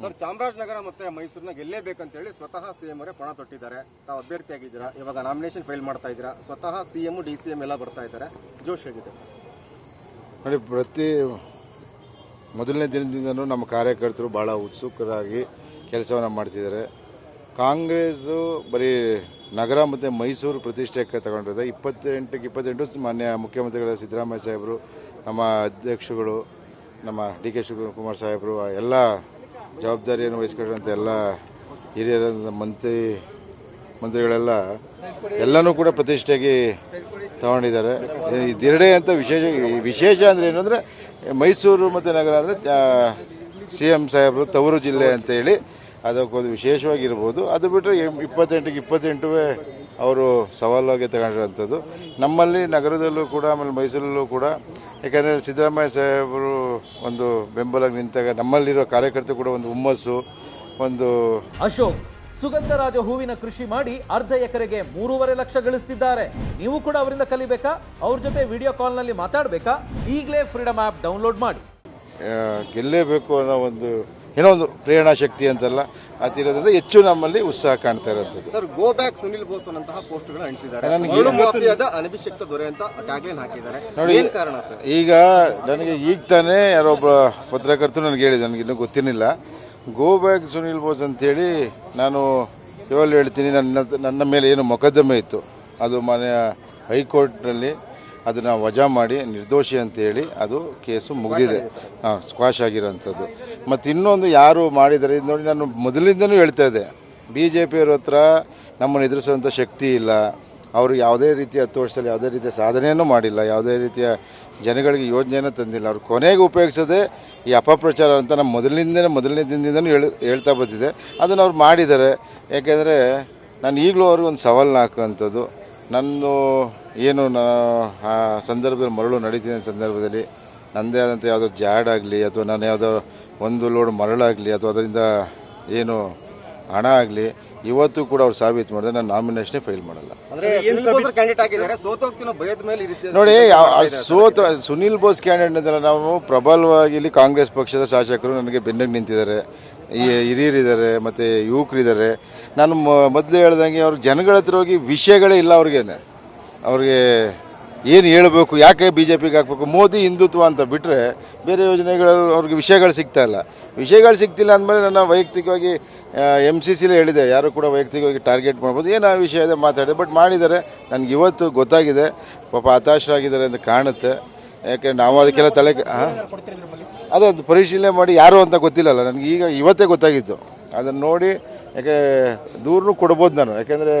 Sir, Chamarajanagar ಮತ್ತೆ ಮೈಸೂರಿನ ಗೆಲ್ಲೇಬೇಕಂತ ಹೇಳಿ ಸ್ವತಃ ಸಿಎಂ ಅವರೇ ಪಣ ತೊಟ್ಟಿದ್ದಾರೆ. ತಾವು ಅಭ್ಯರ್ಥಿಯಾಗಿದ್ದೀರಾ ಇವಾಗ ನಾಮಿನೇಷನ್ ಫೈಲ್ ಮಾಡ್ತಾ ಇದ್ದೀರಾ? ಸ್ವತಃ ಸಿಎಂ, ಡಿ ಸಿ ಎಂ ಎಲ್ಲ ಬರ್ತಾ ಇದ್ದಾರೆ. ಜೋಶ್ ಆಗಿದೆ ಸರ್? ನೋಡಿ, ಪ್ರತಿ ಮೊದಲನೇ ದಿನದಿಂದನೂ ನಮ್ಮ ಕಾರ್ಯಕರ್ತರು ಬಹಳ ಉತ್ಸುಕರಾಗಿ ಕೆಲಸವನ್ನು ಮಾಡ್ತಿದ್ದಾರೆ. ಕಾಂಗ್ರೆಸ್ಸು ಬರೀ ನಗರ ಮತ್ತು ಮೈಸೂರು ಪ್ರತಿಷ್ಠೆಗೆ ತಗೊಂಡಿದೆ ಇಪ್ಪತ್ತೆಂಟಕ್ಕೆ, ಇಪ್ಪತ್ತೆಂಟು ಮಾನ್ಯ ಮುಖ್ಯಮಂತ್ರಿಗಳ ಸಿದ್ದರಾಮಯ್ಯ ಸಾಹೇಬರು, ನಮ್ಮ ಅಧ್ಯಕ್ಷಗಳು, ನಮ್ಮ ಡಿ ಕೆ ಶಿವಕುಮಾರ್ ಸಾಹೇಬರು ಎಲ್ಲ ಜವಾಬ್ದಾರಿಯನ್ನು ವಹಿಸ್ಕೊಂಡಿರೋಂಥ ಎಲ್ಲ ಹಿರಿಯರ ಮಂತ್ರಿ, ಮಂತ್ರಿಗಳೆಲ್ಲ ಎಲ್ಲನೂ ಕೂಡ ಪ್ರತಿಷ್ಠೆಗೆ ತಗೊಂಡಿದ್ದಾರೆ. ಇದೆರಡೇ ಅಂತ ವಿಶೇಷ ವಿಶೇಷ ಅಂದರೆ ಏನು ಅಂದರೆ ಮೈಸೂರು ಮತ್ತು ನಗರ ಅಂದರೆ ಸಿ ಎಂ ಸಾಹೇಬರು ತವರು ಜಿಲ್ಲೆ ಅಂತೇಳಿ ಅದಕ್ಕೊಂದು ವಿಶೇಷವಾಗಿರ್ಬೋದು. ಅದು ಬಿಟ್ಟರೆ ಇಪ್ಪತ್ತೆಂಟಿಗೆ ಇಪ್ಪತ್ತೆಂಟುವೇ ಅವರು ಸವಾಲಾಗಿ ತಗೊಂಡಿರೋಂಥದ್ದು ನಮ್ಮಲ್ಲಿ ನಗರದಲ್ಲೂ ಕೂಡ ಆಮೇಲೆ ಮೈಸೂರಲ್ಲೂ ಕೂಡ ಯಾಕಂದರೆ ಸಿದ್ದರಾಮಯ್ಯ ಸಾಹೇಬರು ಒಂದು ಬೆಂಬಲ ನಿಂತಾಗ ನಮ್ಮಲ್ಲಿರೋ ಕಾರ್ಯಕರ್ತರು ಕೂಡ ಒಂದು ಹುಮ್ಮಸ್ಸು ಒಂದು ಅಶೋಕ್ ಸುಗಂಧರಾಜ ಹೂವಿನ ಕೃಷಿ ಮಾಡಿ ಅರ್ಧ ಎಕರೆಗೆ ಮೂರುವರೆ ಲಕ್ಷ ಗಳಿಸ್ತಿದ್ದಾರೆ. ನೀವು ಕೂಡ ಅವರಿಂದ ಕಲಿಬೇಕಾ? ಅವ್ರ ಜೊತೆ ವಿಡಿಯೋ ಕಾಲ್ನಲ್ಲಿ ಮಾತಾಡಬೇಕಾ? ಈಗಲೇ ಫ್ರೀಡಮ್ ಆ್ಯಪ್ ಡೌನ್ಲೋಡ್ ಮಾಡಿ. ಗೆಲ್ಲೇಬೇಕು ಅನ್ನೋ ಒಂದು ಏನೋ ಒಂದು ಪ್ರೇರಣಾ ಶಕ್ತಿ ಅಂತಲ್ಲ ಅತಿರೋದ್ರಿಂದ ಹೆಚ್ಚು ನಮ್ಮಲ್ಲಿ ಉತ್ಸಾಹ ಕಾಣ್ತಾ ಇರೋದು. Sir go back Sunil Bose ಅನ್ನಂತಹ ಪೋಸ್ಟ್ಗಳನ್ನ ಅಂಟಿಸಿದ್ದಾರೆ ಅನಭಿಷಕ್ತ ದೊರೆ ಅಂತ ಟ್ಯಾಗ್ಲೈನ್ ಹಾಕಿದ್ದಾರೆ. ನೋಡಿ ಕಾರಣ ಸರ್? ಈಗ ನನಗೆ ಈಗ ತಾನೇ ಯಾರೊಬ್ಬ ಪತ್ರಕರ್ತರು ನನಗೆ ಹೇಳಿದೆ ನನಗೆ ಇನ್ನೂ ಗೊತ್ತಿರಲಿಲ್ಲ. ಗೋ ಬ್ಯಾಕ್ ಸುನಿಲ್ ಬೋಸ್ ಅಂತೇಳಿ ನಾನು ಇವಾಗಲೂ ಹೇಳ್ತೀನಿ ನನ್ನ ನನ್ನ ಮೇಲೆ ಏನು ಮೊಕದ್ದಮೆ ಇತ್ತು. ಅದು ಮಾನ್ಯ ಹೈಕೋರ್ಟ್ನಲ್ಲಿ ಅದನ್ನು ವಜಾ ಮಾಡಿ ನಿರ್ದೋಷಿ ಅಂತೇಳಿ ಅದು ಕೇಸು ಮುಗಿದಿದೆ. ಹಾಂ ಸ್ಕ್ವಾಶ್ ಆಗಿರೋಂಥದ್ದು. ಮತ್ತು ಇನ್ನೊಂದು ಯಾರು ಮಾಡಿದ್ದಾರೆ ಇದು ನೋಡಿ ನಾನು ಮೊದಲಿಂದನೂ ಹೇಳ್ತಾ ಇದ್ದೆ. ಬಿ ಜೆ ಪಿಯವ್ರ ಹತ್ರ ನಮ್ಮನ್ನು ಎದುರಿಸುವಂಥ ಶಕ್ತಿ ಇಲ್ಲ. ಅವರು ಯಾವುದೇ ರೀತಿಯ ಹತ್ತು ವರ್ಷದಲ್ಲಿ ಯಾವುದೇ ರೀತಿಯ ಸಾಧನೆಯನ್ನು ಮಾಡಿಲ್ಲ. ಯಾವುದೇ ರೀತಿಯ ಜನಗಳಿಗೆ ಯೋಜನೆಯನ್ನು ತಂದಿಲ್ಲ. ಅವ್ರು ಕೊನೆಗೆ ಉಪಯೋಗಿಸದೆ ಈ ಅಪಪ್ರಚಾರ ಅಂತ ನಮ್ಮ ಮೊದಲಿನಿಂದನೇ ಮೊದಲನೇ ದಿನದಿಂದನೂ ಹೇಳಿ ಹೇಳ್ತಾ ಬಂದಿದೆ. ಅದನ್ನು ಅವ್ರು ಮಾಡಿದ್ದಾರೆ. ಯಾಕೆಂದರೆ ನಾನು ಈಗಲೂ ಅವ್ರಿಗೆ ಒಂದು ಸವಾಲನ್ನ ಹಾಕುವಂಥದ್ದು. ನನ್ನ ಏನು ನಾ ಆ ಸಂದರ್ಭದಲ್ಲಿ ಮರಳು ನಡೀತಿದ್ದ ಸಂದರ್ಭದಲ್ಲಿ ನನ್ನದೇ ಆದಂಥ ಯಾವುದೋ ಜಾಡ್ ಆಗಲಿ ಅಥವಾ ನಾನು ಯಾವುದೋ ಒಂದು ಲೋಡ್ ಮರಳಾಗಲಿ ಅಥವಾ ಅದರಿಂದ ಏನು ಹಣ ಆಗಲಿ ಇವತ್ತು ಕೂಡ ಅವ್ರು ಸಾಬೀತು ಮಾಡಿದ್ರೆ ನಾನು ನಾಮಿನೇಷನ್ ಫೈಲ್ ಮಾಡಲ್ಲ. ನೋಡಿ ಸೋತ ಸುನಿಲ್ ಬೋಸ್ ಕ್ಯಾಂಡಿಡೇಟ್ ಅಂದ್ರೆ ನಾವು ಪ್ರಬಲವಾಗಿ ಇಲ್ಲಿ ಕಾಂಗ್ರೆಸ್ ಪಕ್ಷದ ಶಾಸಕರು ನನಗೆ ಬೆನ್ನಿಗೆ ನಿಂತಿದ್ದಾರೆ. ಈ ಹಿರಿಯರಿದ್ದಾರೆ ಮತ್ತು ಯುವಕರಿದ್ದಾರೆ. ನಾನು ಮೊದಲು ಹೇಳ್ದಂಗೆ ಅವ್ರು ಜನಗಳ ಹತ್ರ ಹೋಗಿ ವಿಷಯಗಳೇ ಇಲ್ಲ ಅವ್ರಿಗೇನೆ. ಅವ್ರಿಗೆ ಏನು ಹೇಳಬೇಕು, ಯಾಕೆ ಬಿ ಜೆ ಪಿಗೆ ಹಾಕ್ಬೇಕು, ಮೋದಿ ಹಿಂದುತ್ವ ಅಂತ ಬಿಟ್ಟರೆ ಬೇರೆ ಯೋಜನೆಗಳು ಅವ್ರಿಗೆ ವಿಷಯಗಳು ಸಿಗ್ತಾ ಇಲ್ಲ. ವಿಷಯಗಳು ಸಿಗ್ತಿಲ್ಲ ಅಂದಮೇಲೆ ನನ್ನ ವೈಯಕ್ತಿಕವಾಗಿ ಎಂ ಸಿ ಸಿಲೇ ಹೇಳಿದೆ, ಯಾರು ಕೂಡ ವೈಯಕ್ತಿಕವಾಗಿ ಟಾರ್ಗೆಟ್ ಮಾಡ್ಬೋದು. ಏನು ಆ ವಿಷಯ ಇದೆ ಮಾತಾಡಿದೆ ಬಟ್ ಮಾಡಿದ್ದಾರೆ, ನನಗೆ ಇವತ್ತು ಗೊತ್ತಾಗಿದೆ, ಪಾಪ ಹತಾಶರಾಗಿದ್ದಾರೆ ಅಂತ ಕಾಣುತ್ತೆ. ಯಾಕೆ, ನಾವು ಅದಕ್ಕೆಲ್ಲ ತಲೆ ಹಾಂ ಅದೇ, ಅದು ಪರಿಶೀಲನೆ ಮಾಡಿ ಯಾರು ಅಂತ ಗೊತ್ತಿಲ್ಲಲ್ಲ, ನನಗೆ ಈಗ ಇವತ್ತೇ ಗೊತ್ತಾಗಿತ್ತು. ಅದನ್ನು ನೋಡಿ, ಯಾಕೆ, ದೂರನೂ ಕೊಡ್ಬೋದು ನಾನು. ಯಾಕೆಂದರೆ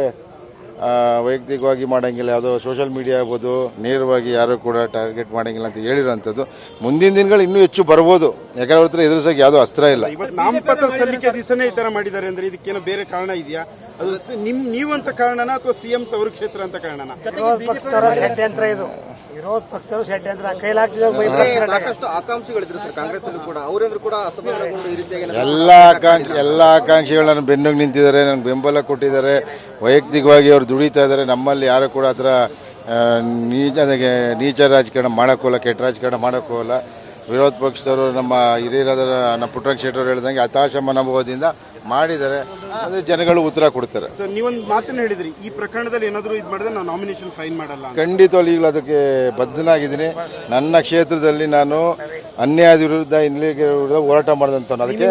ವೈಯಕ್ತಿಕವಾಗಿ ಮಾಡೋಂಗಿಲ್ಲ. ಯಾವುದೋ ಸೋಷಿಯಲ್ ಮೀಡಿಯಾ ಆಗ್ಬೋದು ನೇರವಾಗಿ ಯಾರು ಕೂಡ ಟಾರ್ಗೆಟ್ ಮಾಡೋಂಗಿಲ್ಲ ಅಂತ ಹೇಳಿರೋಂಥದ್ದು. ಮುಂದಿನ ದಿನಗಳು ಇನ್ನೂ ಹೆಚ್ಚು ಬರ್ಬೋದು. ಯಾಕಂದ್ರೆ ಅವ್ರ ಹತ್ರ ಎದುರಿಸೋಕೆ ಯಾವುದೋ ಅಸ್ತ್ರ ಇಲ್ಲ. ಇವತ್ತು ನಾಮಪತ್ರ ಸಲ್ಲಿಕೆ ದಿವಸನೇ ಈ ತರ ಮಾಡಿದ್ದಾರೆ ಅಂದ್ರೆ ಇದಕ್ಕೇನೋ ಬೇರೆ ಕಾರಣ ಇದೆಯಾ? ಅದು ನಿಮ್ಮ ನೀವು ನೀವಂತ ಕಾರಣನ ಅಥವಾ ಸಿಎಂ ತವರು ಕ್ಷೇತ್ರ ಅಂತ ಕಾರಣನ? ವಿರೋಧ ಪಕ್ಷದವರ ಷಡ್ಯಂತ್ರ ಇದು. ವಿರೋಧ ಪಕ್ಷದವರು ಷಡ್ಯಂತ್ರ. ಕೈಲಾಗ್ತಿದ್ದ ಸಾಕಷ್ಟು ಆಕಾಂಕ್ಷಿಗಳಿದ್ರು ಸರ್ ಕಾಂಗ್ರೆಸ್ ಅಲ್ಲೂ ಕೂಡ. ಅವರೇಂದ್ರು ಕೂಡ ಅಸಮಾಧಾನಗೊಂಡು ಈ ರೀತಿಯಾಗಿ ಎಲ್ಲ ಆಕಾಂಕ್ಷಿ ಎಲ್ಲ ಆಕಾಂಕ್ಷಿಗಳು ನನ್ನ ಬೆನ್ನಿಗೆ ನಿಂತಿದ್ದಾರೆ ನನಗೆ ಬೆಂಬಲ ಕೊಟ್ಟಿದ್ದಾರೆ. ವೈಯಕ್ತಿಕವಾಗಿ ಅವ್ರು ದುಡಿತಾ ಇದ್ದಾರೆ. ನಮ್ಮಲ್ಲಿ ಯಾರು ಕೂಡ ಆ ಥರ ನೀಚ ನೀಚ ರಾಜಕಾರಣ ಮಾಡೋಕ್ಕೋಲ್ಲ ಕೆಟ್ಟ ರಾಜಕಾರಣ ಮಾಡೋಕ್ಕೋಲ್ಲ ವಿರೋಧ ಪಕ್ಷದವರು ನಮ್ಮ ಹಿರಿಯರಾದ ನಮ್ಮ ಪುಟ್ಟರಂಗ ಶೆಟ್ಟರು ಹೇಳಿದಂಗೆ ಹತಾಶ ಮನೋಭಾವದಿಂದ ಮಾಡಿದ್ದಾರೆ. ಅದೇ ಜನಗಳು ಉತ್ತರ ಕೊಡ್ತಾರೆ. ಸರ್ ನೀವೊಂದು ಮಾತನ್ನ ಹೇಳಿದ್ರಿ ಈ ಪ್ರಕರಣದಲ್ಲಿ ಏನಾದರೂ ಇದು ಮಾಡಿದ್ರೆ ನಾನು ನಾಮಿನೇಷನ್ ಫೈನ್ ಮಾಡಲ್ಲ ಅಂತ. ಖಂಡಿತವಾಗ್ಲೂ ಈಗಲೂ ಅದಕ್ಕೆ ಬದ್ಧನಾಗಿದ್ದೀನಿ. ನನ್ನ ಕ್ಷೇತ್ರದಲ್ಲಿ ನಾನು ಅನ್ಯಾಯದ ವಿರುದ್ಧ ಇಲ್ಲಿಗೆ ವಿರುದ್ಧ ಹೋರಾಟ ಮಾಡಿದಂತ ಅದಕ್ಕೆ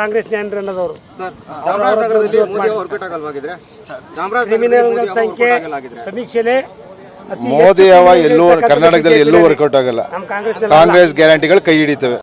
ಕಾಂಗ್ರೆಸ್ ಸಮೀಕ್ಷೆಲೆ ಮೋದಿ ಅವ ಎಲ್ಲೂ ಕರ್ನಾಟಕದಲ್ಲಿ ಎಲ್ಲೂ ವರ್ಕೌಟ್ ಆಗಲ್ಲ. ಕಾಂಗ್ರೆಸ್ ಗ್ಯಾರಂಟಿಗಳು ಕೈ ಹಿಡಿತವೆ.